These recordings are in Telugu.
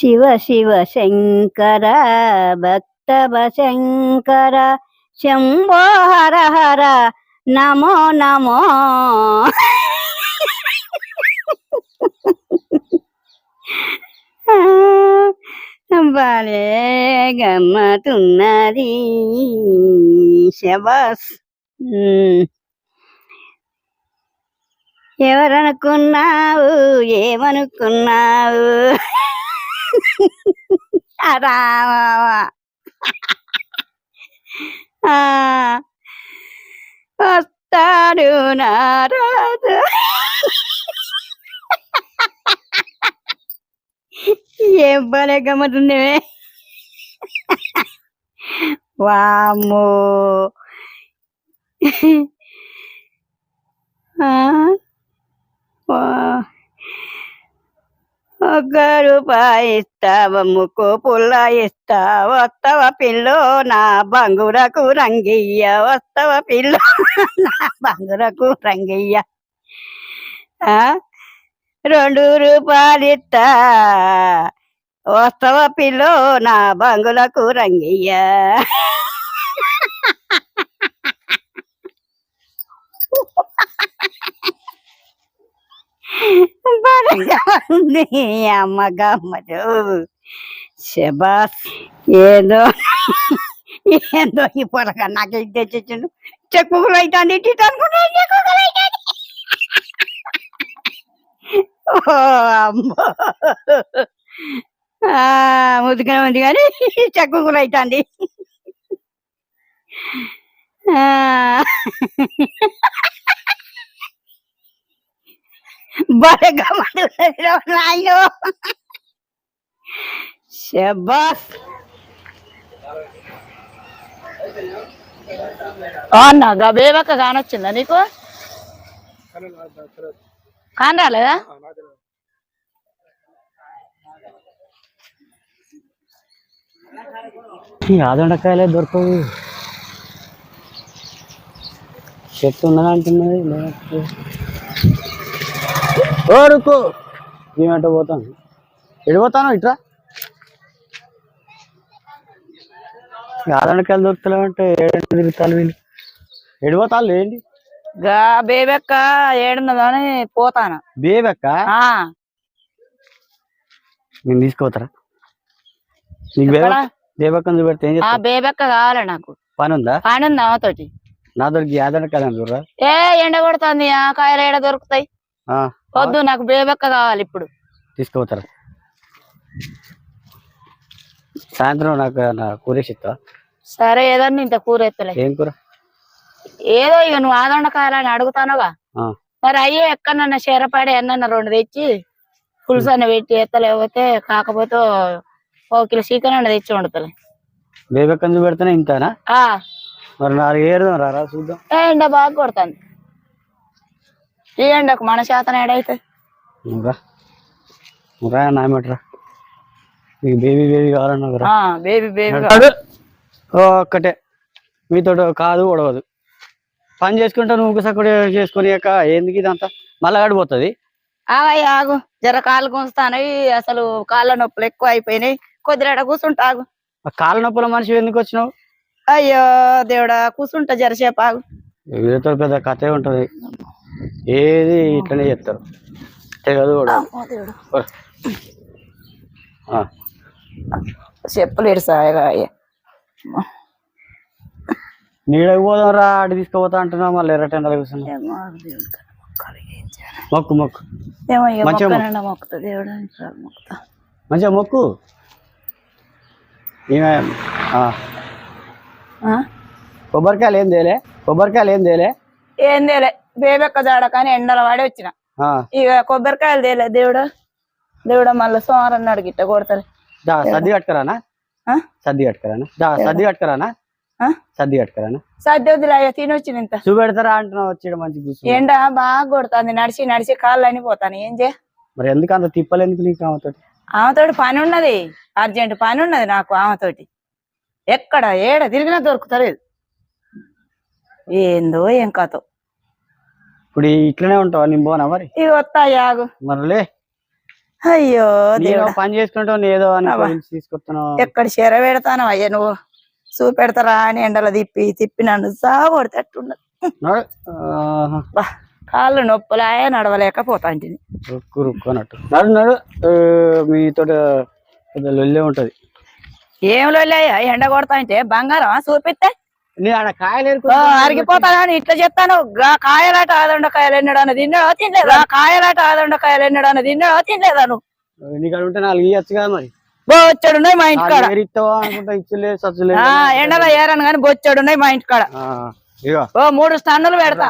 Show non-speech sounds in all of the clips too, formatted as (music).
శివ శివ శంకర భక్తవ శంకర శంభో హర హర నమో నమో. భలే గమ్మతున్నది శబాస్. ఎవరనుకున్నావు? ఏమనుకున్నావు? రామా వస్తాడు నారాజు. ఏం భలే గమ్మతుంది వామ్మో ఆ, వా. ఒక్క రూపాయి ఇస్తావ. ముక్కు పుల్ల ఇస్తా వస్తవ పిల్లో నా బంగురకు రంగయ్య. వస్తవ పిల్లో నా బంగురకు రంగయ్య. రెండు రూపాయలు ఇస్తా వస్తవ పిల్లో నా బంగులకు రంగయ్య. బాగా ఉంది అమ్మ గమ్మడు శబాస్ ఏదో ఏందో ఈ పొలక నాకు ఇది తెచ్చిచ్చిండు. చెక్కులు అవుతుంది ఇటు ఓ అమ్మో. ముదుకనే ఉంది కానీ చెక్కులు అవుతుంది బాగా నాయన శబాస్. అన్నా గబేబక్క కానొచ్చిందా నీకు? కాని రాలేదా ఈ దొరకవు. చెట్టు ఉన్నదంటున్నది అంటున్నది లేనట్టు. ఓ రుక్కు మేమట పోతాను ఎడిపోతాను ఇట్రా? ఆదొండకాయలు దొరుకుతలేమంటే ఏడు తిరుగుతాను వీళ్ళు. ఎడిపోతాను ఏంటి? గా బేబెక్క ఏడున్నదో అని పోతాను. బేబెక్క? ఆ, నేను తీసుకోతారా నీకు? బేబెక్క బేబెక్కను చూపెడితే ఏం బేబెక్క కావాలి నాకు. పని ఉందా పని ఉంది ఆమెతోటి నా దొరికి ఆదొండకాయలు చూడరా? ఏ ఎండ కొడుతుంది ఆ కాయలు ఏడ దొరుకుతాయి? ఆ, వద్దు నాకు బేబెక్క కావాలి ఇప్పుడు. తీసుకోతారా సాయంత్రం నాకు నా ఇస్తావా? సరే ఏదన్నా ఇంత కూర ఎత్తలే. ఏం కూర? ఏదో ఇక నువ్వు ఆదొండకాయలని అడుగుతానుగా మరి అయ్యే ఎక్కడన్నా చీరపాడి ఎన్న రెండు తెచ్చి పులుసు అన్న పెట్టి ఎత్తలేకపోతే కాకపోతే ఓ కిలో చికెన్ అన్న తెచ్చి వండుతలే. బేబెక్కను చూపెడితేనే ఇంతనా? ఆ. మరి నాలుగు ఏరుదాం రారా చూద్దాం. ఎండ బాగా కొడుతుంది. ఈ ఎండకు మన శాతం ఏడైతే. నువ్వు రా. నువ్వు రా నాయమట్రా నీకు బేబీ బేబీ కావాలన్నావు రా బేబీ బేబీ ఓ, ఒక్కటే. మీతో కాదు ఉడవదు పని చేసుకుంటా నువ్వు సక్కడే చేసుకుని ఎందుకు ఇదంతా? మళ్ళా గడిపోతుంది ఆగు ఆగు. జర కాళ్ళు గుంజుతాను అసలు కాళ్ళ నొప్పులు ఎక్కువ అయిపోయినాయి. కొద్దిరేట కూర్చుంటా ఆగు. ఆ కాళ్ళ నొప్పుల మనిషి ఎందుకు వచ్చినావు? అయ్యో దేవుడా కూర్చుంటా జరసేపు ఆగు. వీళ్ళతో పెద్ద కథే ఉంటది. ఏది ఇట్లనే చేస్తారు. తెగదు కూడా చెప్పలేడు సాయగా నీడకు పోదాం రా అటు తీసుకుపోతా అంటున్నావు మళ్ళీ ఏం చేయాలి? మొక్కు మొక్కు. మంచిగా మొక్కు. మొక్కనన్నా మొక్కుతా దేవుడు ఇంకా మొక్కుతా. మంచిగా మొక్కు. ఈమె ఆ, ఆ? కొబ్బరికాయలు ఏం తేలే? కొబ్బరికాయలు ఏం తేలే? ఏం తేలే. బేబెక్క జాడ కానీ ఎండల వాడి వచ్చిన. ఇక కొబ్బరికాయలు తేలే. దేవుడు దేవుడు మళ్ళీ సోమవారం నాడు గిట్ట కొడతారు సర్ది కట్టుకరానా? ఆ? సర్ది కట్టుకరానా? సర్ది కట్టుకరానా? సర్ది కట్టుకరానా? సర్దొద్దులే అయ్యా తినొచ్చిన ఇంత. చూపెడతారా అంటున్నావు వచ్చి మంచి ఎండ బాగా కొడుతుంది నడిచి నడిచి కాళ్ళు అని పోతాను. ఏం చే మరి ఎందుకు అంత తిప్పలు ఎందుకు నీకు ఆమెతో ఆమెతోటి పని ఉన్నది. అర్జెంట్ పని ఉన్నది నాకు ఆమెతోటి. ఎక్కడ ఏడ తిరిగినా దొరుకుతలేదు. ఏందో ఏం కథ. ఇప్పుడు ఇట్లనే ఉంటావా? నేను పోనా మరి? ఇవి వస్తాయి ఆగు. మరి లే అయ్యో నేను పని చేసుకుంటావు ఏదో అని తీసుకొస్తున్నావు ఎక్కడ చెర పెడతాను అయ్యా నువ్వు చూపెడతారా అని ఎండల తిప్పి తిప్పి నన్ను సాగొడతట్టున్నది. కాళ్ళు నొప్పులాయ నడవలేకపోతాంటిని రుక్కు రుక్కు అన్నట్టు. నడు నడు మీతో లొల్లే ఉంటది. ఏం లోలయ్యా ఎండ కొడతా అంటే బంగారం చూపిస్తే నేను ఆడ కాయలు ఓ, ఏరుకుంటా అరిగిపోతానని ఇట్లా చెప్తాను. కాయలాట ఆదండకాయలు ఎన్నడాను తిన్నాడో తినలేదా? కాయలాట ఆదండకాయలు ఎన్నడాను తిన్నాడో తినలేదా నువ్వు? నీకు ఆడ ఉంటే నాలుగు ఇయ్యచ్చు కదా మరి. బొచ్చడున్నాయి మా సచ్చులే ఆ, ఎండలో ఏరను కానీ బొచ్చడున్నాయి మా ఇంటికాడ. ఇగో. ఓ మూడు స్టన్నులు పెడతా.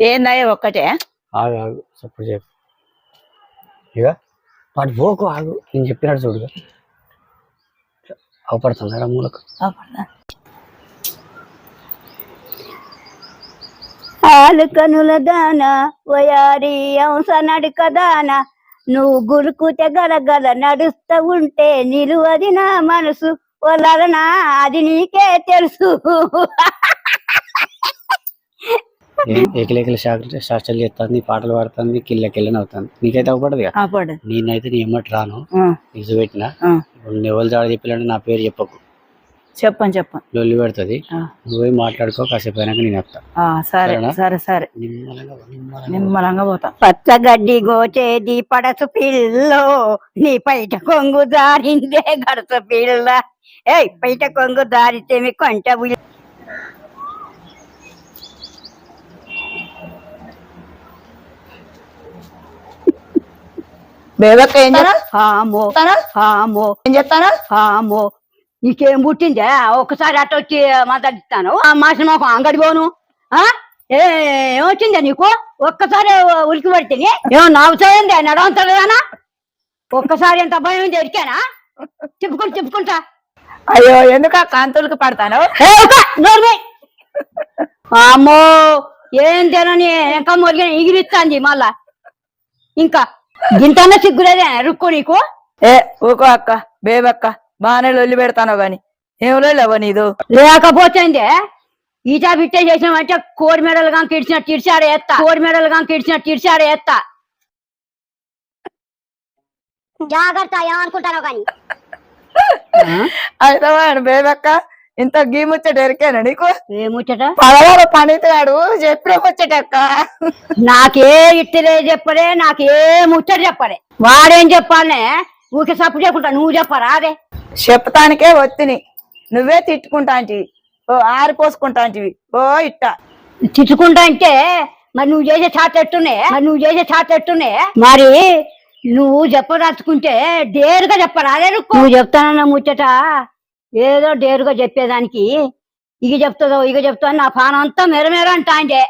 ఏందయ్య ఒక్కటే? చెప్పు ఇక వాడు పోకు ఆగు నేను చెప్పినాడు చూడు. అవపడుతుందా మూలకు. ఆలు కనుల దాన వయారి అంశ నడుక దాన. నువ్వు గురుకుతే గలగల నడుస్తూ ఉంటే నిలువది నా మనసు వలన అది నీకే తెలుసు. ఏకలేకల శాస్త్రాలు చేస్తాను నీ పాటలు పాడుతుంది కిల్ల కిల్లని అవుతాను నీకైతే కదా పడు నేనైతే నీ ఎమ్మటి రాను. నిజం పెట్టిన. ఇప్పుడు ఎవరు జాడ చెప్పాలంటే నా పేరు చెప్పకు. చెప్పను చెప్పను. లొల్లి పెడుతుంది. నువ్వు మాట్లాడుకో కాసేపు అయినాక నేను వస్తా ఆ, సరే సరేనా? సరే సరే. నిమ్మలంగా పోతా. పచ్చగడ్డి గోచేది పడసు పిల్లో నీ పైట కొంగు దారిందే గడస పిల్ల. ఏయ్ పైట కొంగు దారితే మీ కొంట బేబక్క ఏం చేస్తా హామో హామో. ఏం చేస్తానా హామో. నీకేం పుట్టిందే? ఒకసారి అట్ట వచ్చి మాట్లాడిస్తాను. ఆ మాసిన మాకు అంగడి పోను. ఆ? ఏ ఏమొచ్చిందే నీకు? ఒక్కసారి ఉలికి పడితే ఏమో నాకు చేయండి నడవంతలేదానా ఒక్కసారి ఎంత భయం జరికానా చెప్పుకుంటా చెప్పుకుంటా. అయ్యో ఎందుకు ఆ కాంతులకి పడతాను. అమ్మో ఏం తినని ఇంకా మొరిగిన ఎగిరిస్తాంది మళ్ళా. ఇంకా గింతన్న సిగ్గులేదే రుక్కు నీకు? ఏ ఊకో అక్క బేబక్క బాగానే లొల్లి పెడతాను గాని. ఏం లేవా నీదు? లేకపోతే ఈటా బిట్టే చేసినామంటే కోడి మెడలు కానీ కిడిచినట్టు ఇడిచాడు ఎత్తా. కోడి మెడలు కానీ కిడిచినట్టు ఇడిచాడు ఎత్తా. జాగ్రత్త ఏమనుకుంటారో కానీ అయితే బేబక్క. ఇంత గీ ముచ్చట ఎరికేనా నీకు? ఏముచ్చట పదవారు పనితాడు చెప్పిన ముచ్చటక్క నాకే ఇట్టలే చెప్పలే నాకే ముచ్చట చెప్పలే. వాడేం చెప్పాలనే ఊకే సప్పు చేయకుండా నువ్వు చెప్పరా అదే? చెప్తానికే ఒత్తిని. నువ్వే తిట్టుకుంటాంటివి ఓ ఆరిపోసుకుంటాంటివి ఓ ఇట్ట. తిట్టుకుంటా అంటే మరి నువ్వు చేసే చాట ఎట్టునే? మరి నువ్వు చేసే చాట ఎట్టునే? మరి నువ్వు చెప్పదలుచుకుంటే డేరుగా చెప్పరా అదే. నువ్వు చెప్తానన్న ముచ్చట. ఏదో డేరుగా చెప్పేదానికి ఇక చెప్తుందో ఇక చెప్తా నా పానం అంతా మెరమెర అంటా అంటే.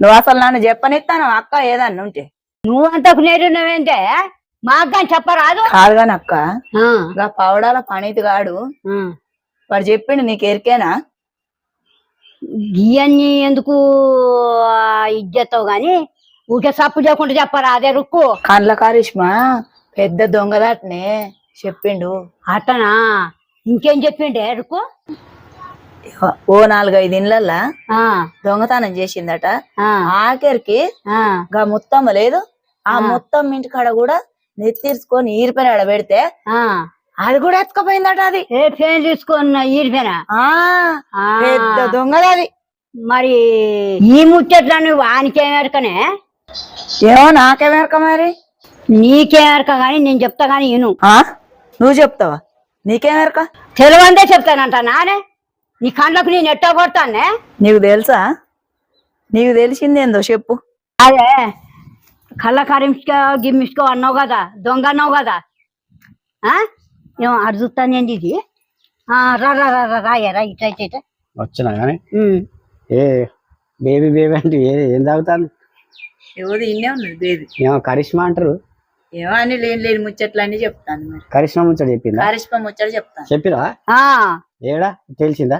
నువ్వు అసలు నన్ను చెప్పనిస్తాను అక్క ఏదన్నా ఉంటే. నువ్వు అంతకు నేరున్నవేంటే మాకు కానీ చెప్పరాదు. కాదు గాని అక్క పౌడాల పనితి గాడు ఆ. వాడు చెప్పిండు నీకు ఎరికేనా? ఇవన్నీ ఎందుకు ఇజ్జతావు గాని? ఊకే సప్పు చేయకుండా చెప్పరా అదే రుక్కు? కండ్ల కారిష్మా పెద్ద దొంగదాటనే చెప్పిండు. అట్టనా? ఇంకేం చెప్పిండే రుక్కు ఓ నాలుగైదు ఇళ్ళల్లా ఆ, దొంగతనం చేసిందట. ఆఖరికి ఆ. గా మొత్తం లేదు ఆ. మొత్తం ఇంటికాడ కూడా నెత్తిర్చుకొని ఈరిపైన ఆడ పెడితే ఆ. అది కూడా ఎత్తుకపోయిందట అది. ఏ ఫేన్ తీసుకున్న ఈరిపోయినా ఆ. పెద్ద దొంగది అది. మరి ఈ ముచ్చట్లను వానికేమెరకనే ఏమో నాకేమేరక మరి? నీకేమెరక గాని నేను చెప్తా గాని ఇను ఆ? నువ్వు చెప్తావా? నీకేమేరక తెలివందే చెప్తానంట నానే నీ కండ్లకు నేను ఎట్టా కొడతానే? నీకు తెలుసా? నీకు తెలిసిందేందో చెప్పు. అదే కళ్ళ కరించుకో గిమ్మిసుకో అన్నావు కదా దొంగ అన్నావు కదా. అటు చూస్తానండి ఇది? ఆ, రా రా రా రా రాయ రా ఇట్లా ఇట్లా, వచ్చినా కానీ. ఏ బేబీ బేబీ అంటే ఏ ఏం తాగుతాను ఎవరు ఇన్నే ఉన్నది బేబీ? ఏమో కరిష్మా అంటారు. ఏమో అని లేని లేని ముచ్చట్లన్నీ చెప్తాను మరి. కరిష్మా ముచ్చట చెప్పిందా? కారిష్మ ముచ్చట చెప్తాను చెప్పిరా? ఏడా? తెలిసిందా?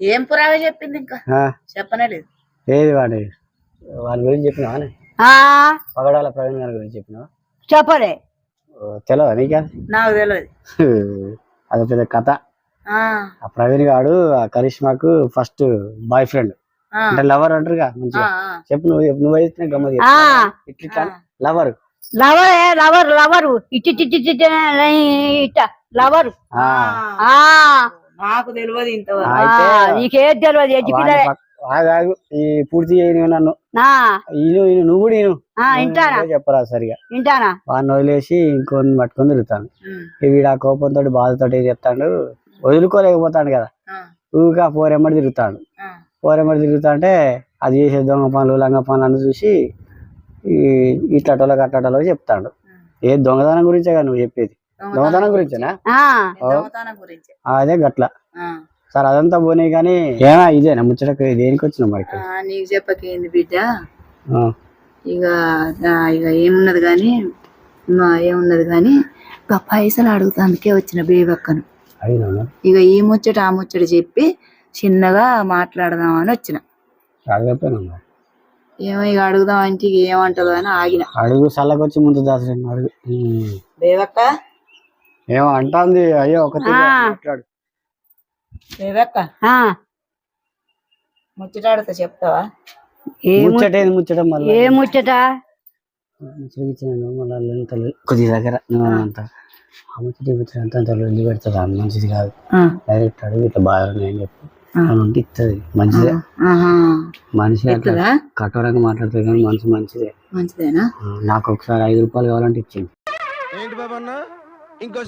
ఏం పురావే చెప్పింది ఇంకా? ఆ, చెప్పనే లేదు. ఏది వాడి? వాడి గురించి చెప్పినావా పగడాల ప్రవీణ్ గారి గురించి చెప్పినావా? చెప్పలే. తెలియదా నీకా? నాకు తెలియదు (laughs) అది పెద్ద కథ. ఆ. ప్రవీణ్ గాడు ఆ కరిష్మాకు ఫస్ట్ బాయ్ ఫ్రెండ్. అంటే లవర్ అంటారుగా మంచిగా. చెప్పు నువ్వు నువ్వు అయితే గమ్మది ఇట్లా లవర్. లవరే లవర్ లవరు. ఇట్ట. లవరు. ఆ, ఆ. నాకు తెలియదు ఇంతవరకు. ఆ. అయితే ఆ, నీకేం తెలియదు ఎడ్జి వాడి పిల్లలే పక్క- ఆగు, ఆగు. ఈ పూర్తి చేయను నన్ను. ఆ, ఈను ఈను నువ్వు కూడా ఈను వింటానా చెప్పరా సరిగా. వింటానా వాడిని వదిలేసి ఇంకొని పట్టుకొని తిరుగుతాను. వీడు ఆ కోపంతో బాధతో ఏం చెప్తాడు వదులుకోలేకపోతాడు కదా. ఆ, ఊరికే పోరెమ్మడి తిరుగుతాడు. ఆ, పోరెమ్మడి తిరుగుతా అంటే అది చేసే దొంగ పనులు లంగ పనులు అన్ని చూసి ఈ ఇట్లటోళ్ళకి అట్లటోళ్ళకి చెప్తాడు. ఏ దొంగతనం గురించే కదా నువ్వు చెప్పేది? దొంగతనం గురించేనా? అదే గట్ల. సరే అదంతా పోనీ కానీ ఏమా ఇదేనా ముచ్చటకు? దేనికి వచ్చినావు మరి నీకు చెప్పకేంది బిడ్డ? ఇక ఇక ఏమున్నది కానీ ఏమున్నది కానీ ఇక పైసలు అడుగుతానికే వచ్చిన బేబక్కను? ఇక ఈ ముచ్చట ఆ ముచ్చట చెప్పి చిన్నగా మాట్లాడదామని వచ్చిన. ఏమో ఇక అడుగుదాం అంటే ఏమంటుందో అని ఆగిన. అడుగు సల్లకొచ్చి ముందు దాసరి అడుగు. బేబక్క ఏమో అంటాంది అయ్యో ఒక ఆ. మాట్లాడు బేబక్క ఆ. ముచ్చట అడుగుతా చెప్తావా? ఏ ము- ముచ్చట ఏంది ముచ్చట? మళ్ళీ ఏ ముచ్చట? మళ్ళీ కొద్ది దగ్గర నువ్వు అంత. ఆ ముచ్చట ముచ్చట అంత పెడుతుంది మంచిది కాదు. డైరెక్ట్ అడుగు ఇట్లా బాగా ఉన్నాయని చెప్పు. ఉంటే ఇస్తుంది మంచిదే. మనిషి అట్లా కఠోరంగా మాట్లాడుతుంది కానీ మనసు మంచిదే. మంచిదేనా? నాకు ఒకసారి ఐదు రూపాయలు కావాలంటే ఇచ్చింది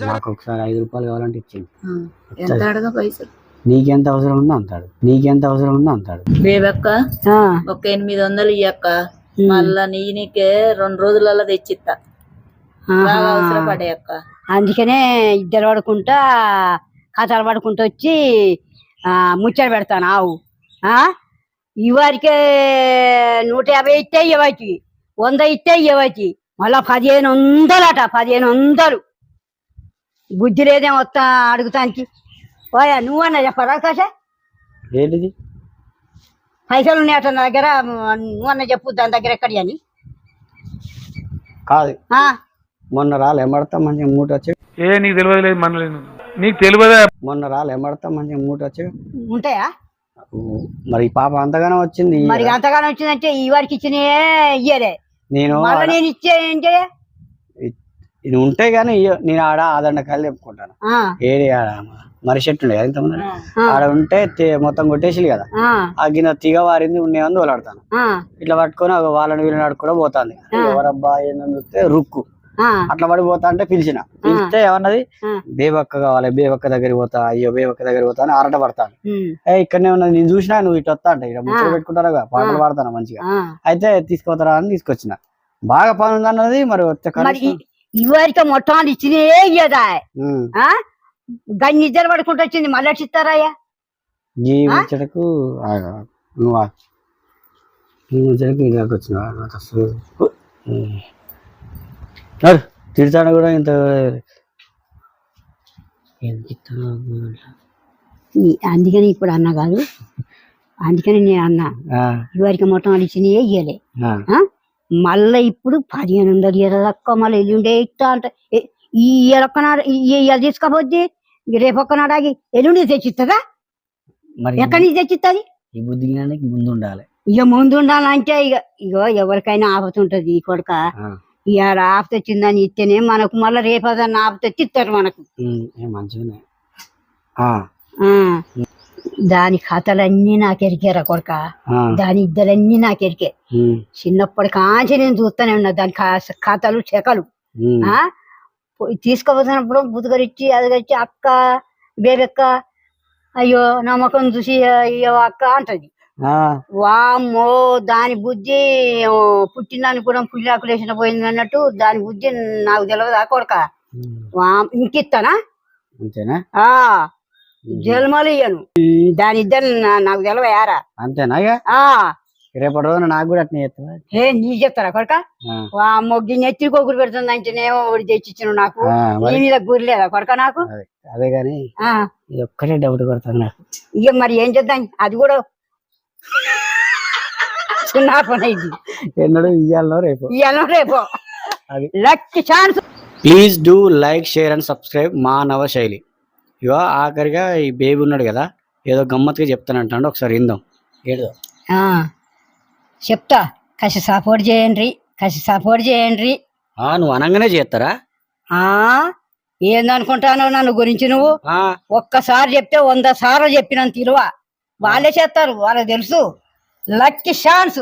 నాకు ఒకసారి ఐదు రూపాయలు కావాలంటే ఇచ్చింది ఆ, ఎంత అడగా పైసలు? నీకెంత అవసరం ఉందో అంటాడు నీకెంత అవసరం ఉందో అంటాడు ఆ, ఒక ఎనిమిది వందలు ఇయ్యక్క. మళ్ళా నీ నీకే రెండు రోజులలో ఆహా. అవసరపడే అక్క. అందుకనే ఇద్దరు పడుకుంటా కథలు పడుకుంటూ వచ్చి ముచ్చట పెడతాను ఆవు. ఆ? ఇవరికే నూట యాభై ఇస్తే ఇవ్వకి వంద ఇస్తే ఇవ్వకి మళ్ళా పదిహేను వందలట పదిహేను వందలు. బుద్ధి లేదేం వస్తా అడుగుతానికి. పోయా నువ్వన్నా చెప్పరా కాసే ఏంటిది? పైసలు ఉన్నాయట నా దగ్గర నువ్వన్నా చెప్పు దాని దగ్గర ఎక్కడి అని. కాదు. ఆ, మొన్న రాలే ఎమ్మడతా మంచిగా మూట వచ్చి ఏ నీకు తెలియదు లేదు మనలేదు నీకు తెలియదా? మొన్న రాలే ఎమ్మడతా మంచిగా మూట వచ్చి. ఉంటాయా? మరి ఈ పాప అంతగానో వచ్చింది మరి అంతగానో వచ్చిందంటే ఈ వారికి ఇచ్చినయే ఇయ్యలే. నేను మళ్ళీ నేను ఇచ్చే ఏంటి? ఇది కానీ ఇయ్య- నేను ఆడ ఆదండ కాయలు చెప్పుకుంటాను. ఆ, ఏది ఆడ? మరి చెట్టు ఉండే కదా ఆడ ఉంటే తే- మొత్తం కొట్టేసి కదా. ఆ, ఆ గిన్నె తీగ వారింది ఉండేవని తోలాడతాను. ఆ, ఇట్లా పట్టుకొని ఒక వాళ్ళని వీళ్ళని ఆడుకోవడం పోతాంది. ఎవరబ్బా ఏందని చూస్తే రుక్కు. అట్లా పడిపోతా అంటే పిలిచిన. పిలిస్తే ఏమన్నది. బేబక్క కావాలి బేబక్క దగ్గరికి పోతా అయ్యో బేబక్క దగ్గరికి పోతా అని ఆరట పడతాను. ఏ ఇక్కడనే ఉన్నది నేను చూసినా నువ్వు ఇటు వస్తా అంటే ఇక్కడ ముచ్చట పెట్టుకుంటారా పాటలు పాడతాను మంచిగా. అయితే తీసుకుపోతారా అని తీసుకొచ్చిన. బాగా పని ఉందన్నది మరి వచ్చే మరి కనీసం- ఈ వారికి మొత్తం ఇచ్చినే ఇయ్యదా? గన్ని ఇద్దరు పడుకుంటూ వచ్చింది మళ్ళీ ఇస్తారాయ్యా? ఈ ముచ్చటకు. నువ్వు. ఈ ముచ్చటకు దాకా తిడతాడు కూడా ఇంత? అందుకని ఇప్పుడు అన్న కాదు. అందుకని నేను అన్న. ఆ, ఈ వారికి మొత్తం ఇచ్చినే ఇయ్యలే? మళ్ళా ఇప్పుడు పదిహేను వందలు ఇరవై మళ్ళీ ఎల్లుండే ఇస్తా అంటే. ఈ ఎలక్కనాడు ఇవాళ తీసుకపోద్ది రేపు ఒక్కనాడాగి ఎల్లుండి తెచ్చిస్తుందా మరి ఎక్కడి నుంచి తెచ్చిస్తుంది ఈ బుద్ధి జ్ఞానానికి ముందు ఉండాలి ఇక ముందు ఉండాలంటే ఇక ఇగో ఎవరికైనా ఆపత ఉంటది ఈ కొడుక. ఆ, ఇవాళ ఆపత వచ్చిందని ఇస్తేనే మనకు మళ్ళీ రేపదన్న ఆపత వచ్చి ఇస్తారు మనకు. మంచిగానే. దాని కథలన్నీ నాకు ఎరికారా కొడుక. దాని ఇద్దరన్నీ నాకు ఎరికే చిన్నప్పటి కాంచి నేను చూస్తూనే ఉన్నా దాని కథలు చెకలు. తీసుకుపోతున్నప్పుడు బుధగరిచ్చి అదిగచ్చి అక్క బేబెక్క అయ్యో నా ముఖం చూసి అయ్యో అక్క అంటది. వామ్మో దాని బుద్ధి ఓ, పుట్టినానికి కూడా పుల్లాకులు వేసిన పోయింది అన్నట్టు దాని బుద్ధి నాకు తెలియదు కొడక? ఇంకిస్తానా అంతేనా? ఆ. జన్మలు ఇయ్యను దాని ఇద్దరు నాకు తెలియయారా అంతేనా రేపటి రోజున నాకు కూడా అట్నే చేస్తావా ఏ నీ చెప్తారా కొడక? గిన్నె ఎత్తి కొగురు పెడుతుంది అంటేనేమో ఒకటి తెచ్చిచ్చిన నాకు. నీ మీద గురి లేదా కొడక నాకు? అదే ఇది ఒక్కటే డౌట్ కొడతాను నాకు. ఇక మరి ఏం చేద్దాం? అది కూడా చిన్న పని అయింది ఎన్నడూ ఇయ్యాలనో రేపు. రేపు. అది. Chance. Please do like share and subscribe మా నవ శైలి. ఇగో ఆఖరిగా ఈ బేబీ ఉన్నాడు కదా ఏదో గమ్మత్తుగా చెప్తానంటాడు ఒకసారి విందాం. ఏదో. ఆ, చెప్తా. కసి సపోర్ట్ చేయండి కసి సపోర్ట్ చేయండి. ఆ నువ్వు అనగానే చేస్తారా? ఆ ఏందనుకుంటానో నన్ను గురించి నువ్వు? ఆ. ఒక్కసారి చెప్తే వంద సార్లు చెప్పినంత ఇలువ. వాళ్ళే చేస్తారు వాళ్ళకి తెలుసు. Lucky chance